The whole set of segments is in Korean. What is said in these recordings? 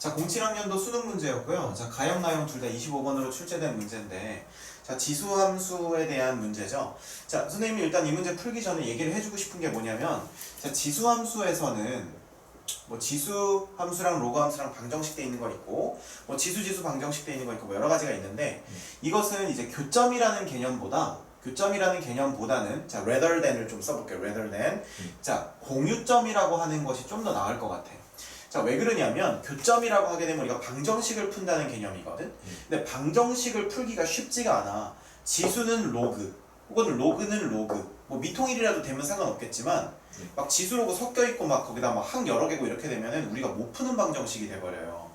자, 07학년도 수능 문제였고요. 자, 가형, 나형 둘 다 25번으로 출제된 문제인데, 자, 지수함수에 대한 문제죠. 자, 선생님이 일단 이 문제 풀기 전에 얘기를 해주고 싶은 게 뭐냐면, 자, 지수함수에서는 뭐 지수 함수랑 로그 함수랑 방정식 돼 있는 거 있고, 뭐 지수 지수 방정식 돼 있는 거 있고, 뭐 여러 가지가 있는데, 이것은 이제 교점이라는 개념보다 교점이라는 개념보다는 자 rather than을 좀 써볼게요. rather than 자 공유점이라고 하는 것이 좀 더 나을 것 같아. 자 왜 그러냐면 교점이라고 하게 되면 우리가 방정식을 푼다는 개념이거든. 근데 방정식을 풀기가 쉽지가 않아. 지수는 로그 혹은 로그는 로그 뭐 미통일이라도 되면 상관없겠지만 네. 막 지수 로그 섞여 있고 막 거기다 막 항 여러 개고 이렇게 되면은 우리가 못 푸는 방정식이 돼 버려요.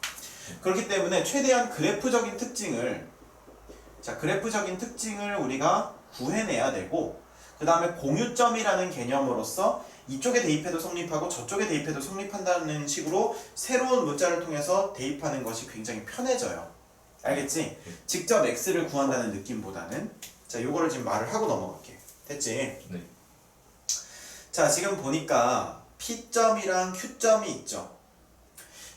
그렇기 때문에 최대한 그래프적인 특징을 자 그래프적인 특징을 우리가 구해내야 되고 그 다음에 공유점이라는 개념으로서 이쪽에 대입해도 성립하고 저쪽에 대입해도 성립한다는 식으로 새로운 문자를 통해서 대입하는 것이 굉장히 편해져요. 알겠지? 직접 x를 구한다는 느낌보다는 자 요거를 지금 말을 하고 넘어갈게. 됐지? 네. 자 지금 보니까 P점이랑 Q점이 있죠.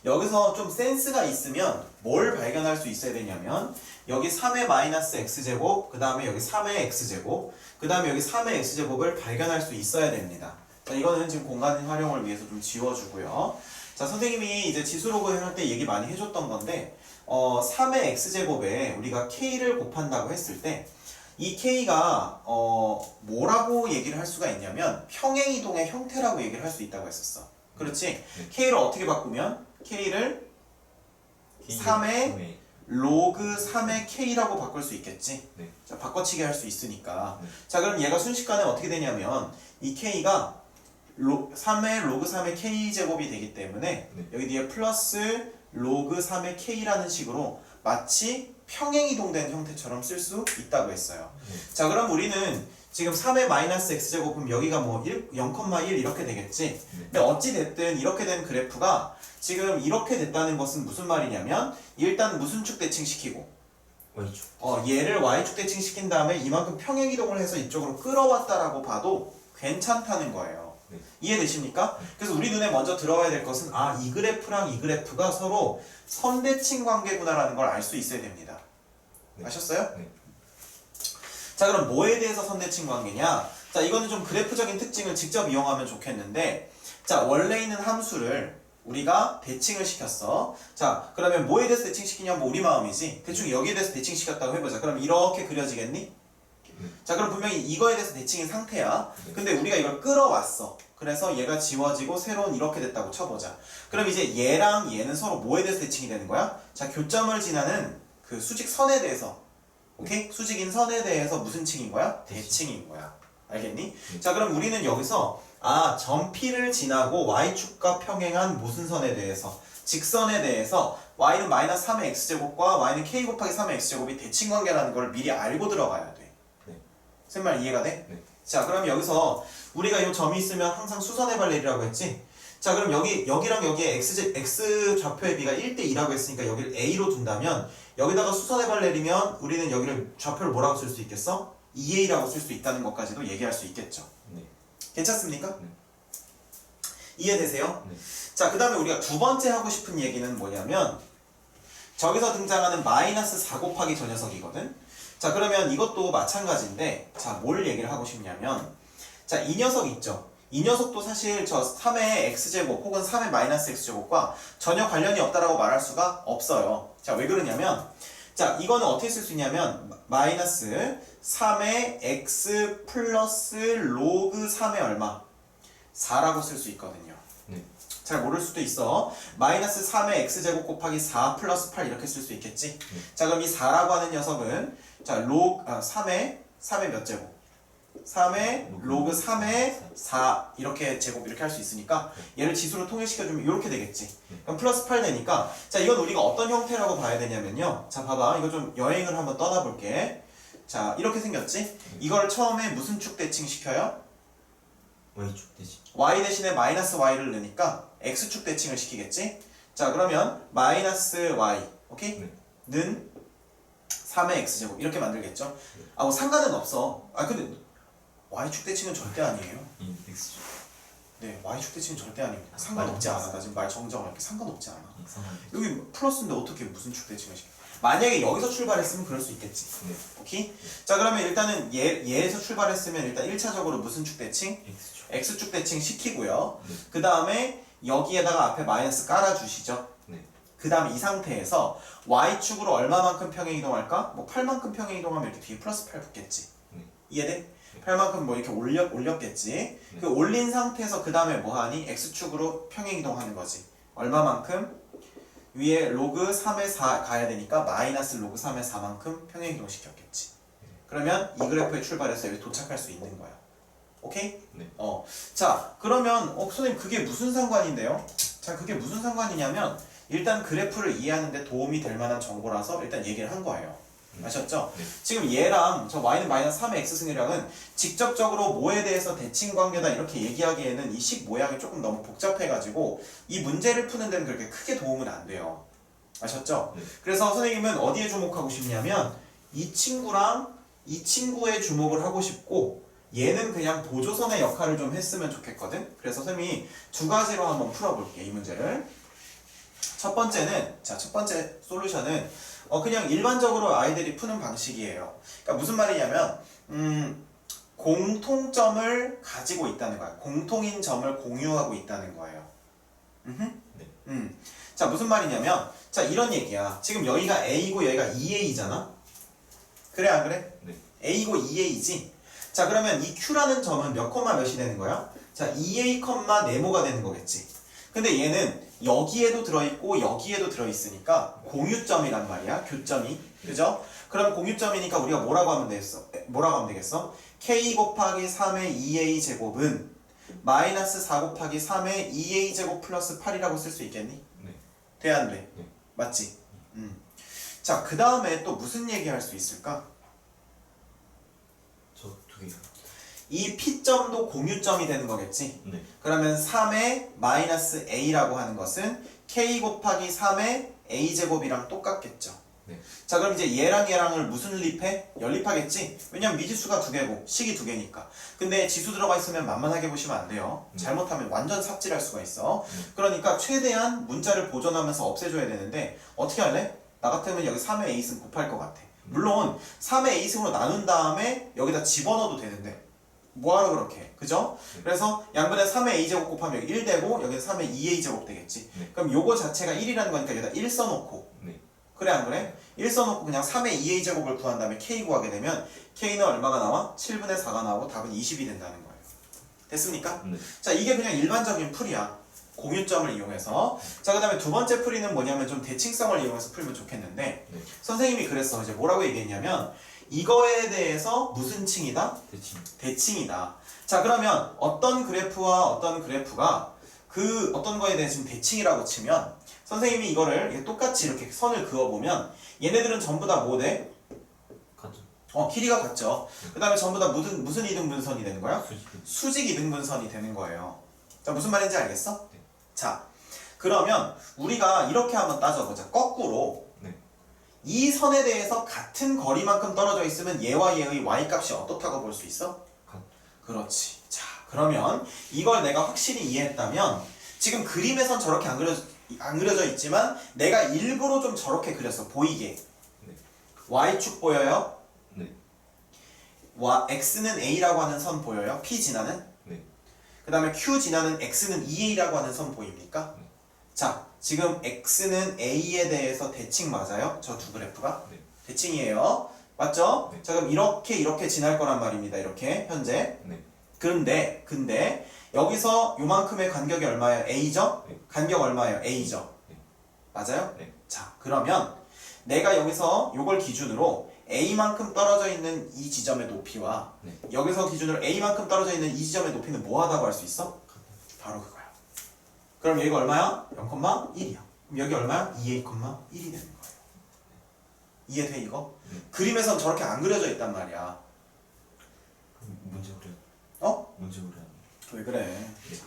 여기서 좀 센스가 있으면 뭘 발견할 수 있어야 되냐면 여기 3의 마이너스 x제곱 그 다음에 여기 3의 x제곱 그 다음에 여기 3의 x제곱을 발견할 수 있어야 됩니다. 자 이거는 지금 공간 활용을 위해서 좀 지워주고요. 자 선생님이 이제 지수로그 할때 얘기 많이 해줬던 건데 어 3의 x제곱에 우리가 k를 곱한다고 했을 때 이 k가 어 뭐라고 얘기를 할 수가 있냐면 평행이동의 형태라고 얘기를 할 수 있다고 했었어. 그렇지? k를 어떻게 바꾸면 k를 3의 로그 3의 k라고 바꿀 수 있겠지. 네. 자 바꿔치기 할 수 있으니까. 네. 자 그럼 얘가 순식간에 어떻게 되냐면 이 k가 로, 3의 로그 3의 k 제곱이 되기 때문에 네. 여기 뒤에 플러스 로그 3의 k라는 식으로 마치 평행 이동된 형태처럼 쓸 수 있다고 했어요. 네. 자 그럼 우리는 지금 3의 마이너스 x 제곱은 여기가 뭐 1, 0,1 이렇게 되겠지. 근데 어찌 됐든 이렇게 된 그래프가 지금 이렇게 됐다는 것은 무슨 말이냐면 일단 무슨 축 대칭시키고 Y축. 어, 얘를 y축 대칭시킨 다음에 이만큼 평행 이동을 해서 이쪽으로 끌어왔다라고 봐도 괜찮다는 거예요. 네. 이해되십니까? 그래서 우리 눈에 먼저 들어와야 될 것은 아 이 그래프랑 이 그래프가 서로 선대칭 관계구나라는 걸 알 수 있어야 됩니다. 네. 아셨어요? 네. 자 그럼 뭐에 대해서 선대칭 관계냐? 자 이거는 좀 그래프적인 특징을 직접 이용하면 좋겠는데 자 원래 있는 함수를 우리가 대칭을 시켰어. 자 그러면 뭐에 대해서 대칭시키냐 뭐 우리 마음이지. 대충 여기에 대해서 대칭시켰다고 해보자. 그럼 이렇게 그려지겠니? 네. 자 그럼 분명히 이거에 대해서 대칭인 상태야. 네. 근데 우리가 이걸 끌어왔어. 그래서 얘가 지워지고 새로운 이렇게 됐다고 쳐보자. 그럼 이제 얘랑 얘는 서로 뭐에 대해서 대칭이 되는 거야? 자 교점을 지나는 그 수직선에 대해서 오케이? 수직인 선에 대해서 무슨 층인 거야? 대칭인 거야. 알겠니? 네. 자 그럼 우리는 여기서 아점 P를 지나고 y축과 평행한 무슨 선에 대해서 직선에 대해서 y는 마이너스 3의 x제곱과 y는 k 곱하기 3의 x제곱이 대칭 관계라는 걸 미리 알고 들어가야 돼. 네. 쌤말 이해가 돼? 네. 자 그럼 여기서 우리가 이 점이 있으면 항상 수선의 발레리라고 했지? 자 그럼 여기 여기랑 여기에 x x 좌표의 비가 1대 2라고 했으니까 여기를 a로 둔다면 여기다가 수선의 발레리면 우리는 여기를 좌표를 뭐라고 쓸 수 있겠어? 2a라고 쓸 수 있다는 것까지도 얘기할 수 있겠죠. 네. 괜찮습니까? 네. 이해되세요? 네. 자, 그 다음에 우리가 두 번째 하고 싶은 얘기는 뭐냐면, 저기서 등장하는 마이너스 4 곱하기 저 녀석이거든? 자, 그러면 이것도 마찬가지인데, 자, 뭘 얘기를 하고 싶냐면, 자, 이 녀석 있죠? 이 녀석도 사실 저 3의 x제곱 혹은 3의 마이너스 x제곱과 전혀 관련이 없다라고 말할 수가 없어요. 자, 왜 그러냐면, 자, 이거는 어떻게 쓸 수 있냐면, 마이너스 3의 x 플러스 로그 3의 얼마? 4라고 쓸 수 있거든요. 네. 잘 모를 수도 있어. 마이너스 3의 x제곱 곱하기 4 플러스 8 이렇게 쓸 수 있겠지? 자, 그럼 이 4라고 하는 녀석은 자, 로, 아, 3의 3의 몇 제곱? 3의 로그 3의 4 이렇게 제곱 이렇게 할 수 있으니까 얘를 지수로 통일시켜주면 이렇게 되겠지. 그럼 플러스 8 되니까 자, 이건 우리가 어떤 형태라고 봐야 되냐면요. 자, 봐봐. 이거 좀 여행을 한번 떠나볼게. 자, 이렇게 생겼지? 이걸 처음에 무슨 축 대칭 시켜요? Y축 대칭. y 대신에 마이너스 y를 넣으니까 x축 대칭을 시키겠지? 자 그러면 마이너스 y 오케이? 네. 는 3의 x제곱 이렇게 만들겠죠? 아 뭐 상관은 없어 아 근데 y축 대칭은 절대 아니에요 이 X축. 네, y축 대칭은 절대 아닙니다. 상관없지 않아. 나 지금 말 정정할게. 상관없지 않아. 여기 플러스인데 어떻게 무슨 축 대칭을 시켜? 만약에 여기서 출발했으면 그럴 수 있겠지. 네 오케이? 자 그러면 일단은 얘, 얘에서 출발했으면 일단 1차적으로 무슨 축 대칭? X축 X축 대칭 시키고요. 네. 그 다음에 여기에다가 앞에 마이너스 깔아주시죠. 네그 다음 이 상태에서 Y축으로 얼마만큼 평행 이동할까? 뭐 8만큼 평행 이동하면 이렇게 뒤에 플러스 8 붙겠지. 네. 이해돼? 8만큼 뭐 이렇게 올려, 올렸겠지. 그 올린 상태에서 그 다음에 뭐 하니? X축으로 평행 이동하는 거지. 얼마만큼? 위에 로그 3의 4 가야 되니까 마이너스 로그 3의 4만큼 평행 이동 시켰겠지. 그러면 이 그래프에 출발해서 여기 도착할 수 있는 거야. 오케이? 네. 어. 자, 그러면 어, 선생님 그게 무슨 상관인데요? 자, 그게 무슨 상관이냐면 일단 그래프를 이해하는데 도움이 될 만한 정보라서 일단 얘기를 한 거예요. 아셨죠? 네. 지금 얘랑 저 y는 마이너스 3의 x승이랑은 직접적으로 뭐에 대해서 대칭 관계다 이렇게 얘기하기에는 이 식 모양이 조금 너무 복잡해가지고 이 문제를 푸는 데는 그렇게 크게 도움은 안 돼요. 아셨죠? 네. 그래서 선생님은 어디에 주목하고 싶냐면 이 친구랑 이 친구에 주목을 하고 싶고 얘는 그냥 보조선의 역할을 좀 했으면 좋겠거든. 그래서 선생님이 두 가지로 한번 풀어볼게 이 문제를. 첫 번째는 자 첫 번째 솔루션은 어 그냥 일반적으로 아이들이 푸는 방식이에요. 그러니까 무슨 말이냐면 음 공통점을 가지고 있다는 거야. 공통인 점을 공유하고 있다는 거예요. 네. 음. 자 무슨 말이냐면 자 이런 얘기야. 지금 여기가 A고 여기가 2A잖아. 그래 안 그래? 네. A고 2A지. 자 그러면 이 Q라는 점은 몇 콤마 몇이 되는 거야? 자 2A 콤마 네모가 되는 거겠지. 근데 얘는 여기에도 들어있고 여기에도 들어있으니까 공유점이란 말이야. 교점이. 그죠? 그럼 공유점이니까 우리가 뭐라고 하면 되겠어? 에, 뭐라고 하면 되겠어? K 곱하기 3의 2A 제곱은 마이너스 4 곱하기 3의 2A 제곱 플러스 8이라고 쓸 수 있겠니? 네. 돼 안 돼? 네. 맞지? 음. 자, 그 다음에 또 무슨 얘기 할 수 있을까? 저 두 개요 이 P점도 공유점이 되는 거겠지? 네 그러면 3의 마이너스 A라고 하는 것은 K 곱하기 3의 A제곱이랑 똑같겠죠? 네. 자, 그럼 이제 얘랑 얘랑을 무슨 립해? 연립하겠지? 왜냐면 미지수가 두 개고, 식이 두 개니까. 근데 지수 들어가 있으면 만만하게 보시면 안 돼요. 네. 잘못하면 완전 삽질할 수가 있어. 네. 그러니까 최대한 문자를 보존하면서 없애줘야 되는데, 어떻게 할래? 나 같으면 여기 3의 A승 곱할 것 같아. 물론 3의 A승으로 나눈 다음에 여기다 집어넣어도 되는데 뭐하러 그렇게 해? 그죠? 네. 그래서 양변에 3의 A제곱 곱하면 여기 1 되고 여기는 3의 2A제곱 되겠지 네. 그럼 요거 자체가 1이라는 거니까 여기다 1 써놓고 네. 그래 안 그래? 1 써놓고 그냥 3의 2A제곱을 구한 다음에 K 구하게 되면 K는 얼마가 나와? 7분의 4가 나오고 답은 20이 된다는 거예요 됐습니까? 네. 자 이게 그냥 일반적인 풀이야 공유점을 이용해서 자 그 다음에 두 번째 풀이는 뭐냐면 좀 대칭성을 이용해서 풀면 좋겠는데 네. 선생님이 그랬어 이제 뭐라고 얘기했냐면 이거에 대해서 무슨 칭이다? 대칭 대칭이다 자 그러면 어떤 그래프와 어떤 그래프가 그 어떤 거에 대해 지금 대칭이라고 치면 선생님이 이거를 이렇게 똑같이 이렇게 선을 그어보면 얘네들은 전부 다 뭐 돼? 가죠 어 길이가 같죠 그 다음에 전부 다 무슨, 무슨 이등분선이 되는 거야? 수직 수직 이등분선이 되는 거예요. 자, 무슨 말인지 알겠어? 네. 자, 그러면 우리가 이렇게 한번 따져보자. 거꾸로. 네. 이 선에 대해서 같은 거리만큼 떨어져 있으면 얘와 얘의 y 값이 어떻다고 볼 수 있어? 가 그렇지. 자, 그러면 이걸 내가 확실히 이해했다면 지금 그림에선 저렇게 안 그려져, 안 그려져 있지만 내가 일부러 좀 저렇게 그렸어. 보이게. 네. y축 보여요? 네. 와, x는 a라고 하는 선 보여요? p 지나는? 네. 그 다음에 q 지나는 x는 2a라고 하는 선 보입니까? 네. 자, 지금 x는 a에 대해서 대칭 맞아요? 저 두 그래프가? 네. 대칭이에요. 맞죠? 네. 자, 그럼 이렇게 이렇게 지날 거란 말입니다. 이렇게 현재. 네. 그런데 근데 여기서 요만큼의 간격이 얼마예요? a죠? 네. 간격 얼마예요? a죠? 네. 맞아요? 네. 자, 그러면 내가 여기서 요걸 기준으로 a만큼 떨어져 있는 이 지점의 높이와 네. 여기서 기준으로 a만큼 떨어져 있는 이 지점의 높이는 뭐하다고 할 수 있어? 바로 그거야. 그럼 여기가 얼마야? 0,1이야. 그럼 여기 얼마야? 2a, 1이 되는 거예요. 이해돼 이거? 네. 그림에선 저렇게 안 그려져 있단 말이야. 문제 그려 어? 문제 그려 왜 그래? 네. 자,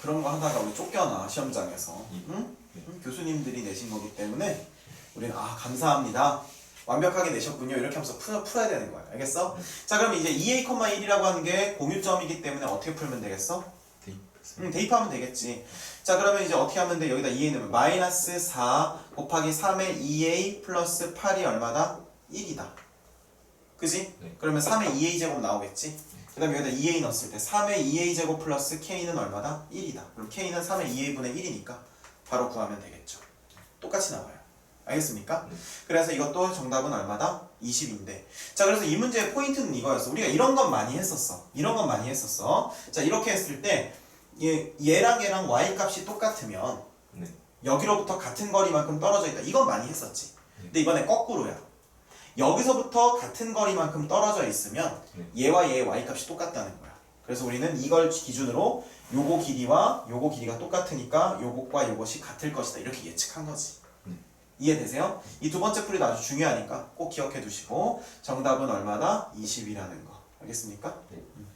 그런 거 하다가 우리 쫓겨나 시험장에서. 예. 응? 네. 응? 교수님들이 내신 거기 때문에 우리는 아 감사합니다. 완벽하게 내셨군요. 이렇게 하면서 풀, 풀어야 되는 거야. 알겠어? 네. 자 그럼 이제 2a, 1이라고 하는 게 공유점이기 때문에 어떻게 풀면 되겠어? 음, 대입하면 되겠지. 자, 그러면 이제 어떻게 하면 돼? 여기다 2a 넣으면 마이너스 4 곱하기 3의 2a 플러스 8이 얼마다? 1이다. 그지? 네. 그러면 3의 2a 제곱 나오겠지? 그 다음에 여기다 2a 넣었을 때 3의 2a 제곱 플러스 k는 얼마다? 1이다. 그럼 k는 3의 2a분의 1이니까 바로 구하면 되겠죠. 똑같이 나와요. 알겠습니까? 네. 그래서 이것도 정답은 얼마다? 20인데. 자, 그래서 이 문제의 포인트는 이거였어. 우리가 이런 건 많이 했었어. 이런 건 많이 했었어. 자, 이렇게 했을 때 얘, 얘랑 얘랑 y 값이 똑같으면 네. 여기로부터 같은 거리만큼 떨어져 있다. 이건 많이 했었지. 근데 이번에 거꾸로야. 여기서부터 같은 거리만큼 떨어져 있으면 네. 얘와 얘의 y 값이 똑같다는 거야. 그래서 우리는 이걸 기준으로 요거 길이와 요거 길이가 똑같으니까 요것과 요것이 같을 것이다. 이렇게 예측한 거지. 네. 이해되세요? 이 두 번째 풀이도 아주 중요하니까 꼭 기억해 두시고 정답은 얼마다? 20이라는 거. 알겠습니까? 네. 음.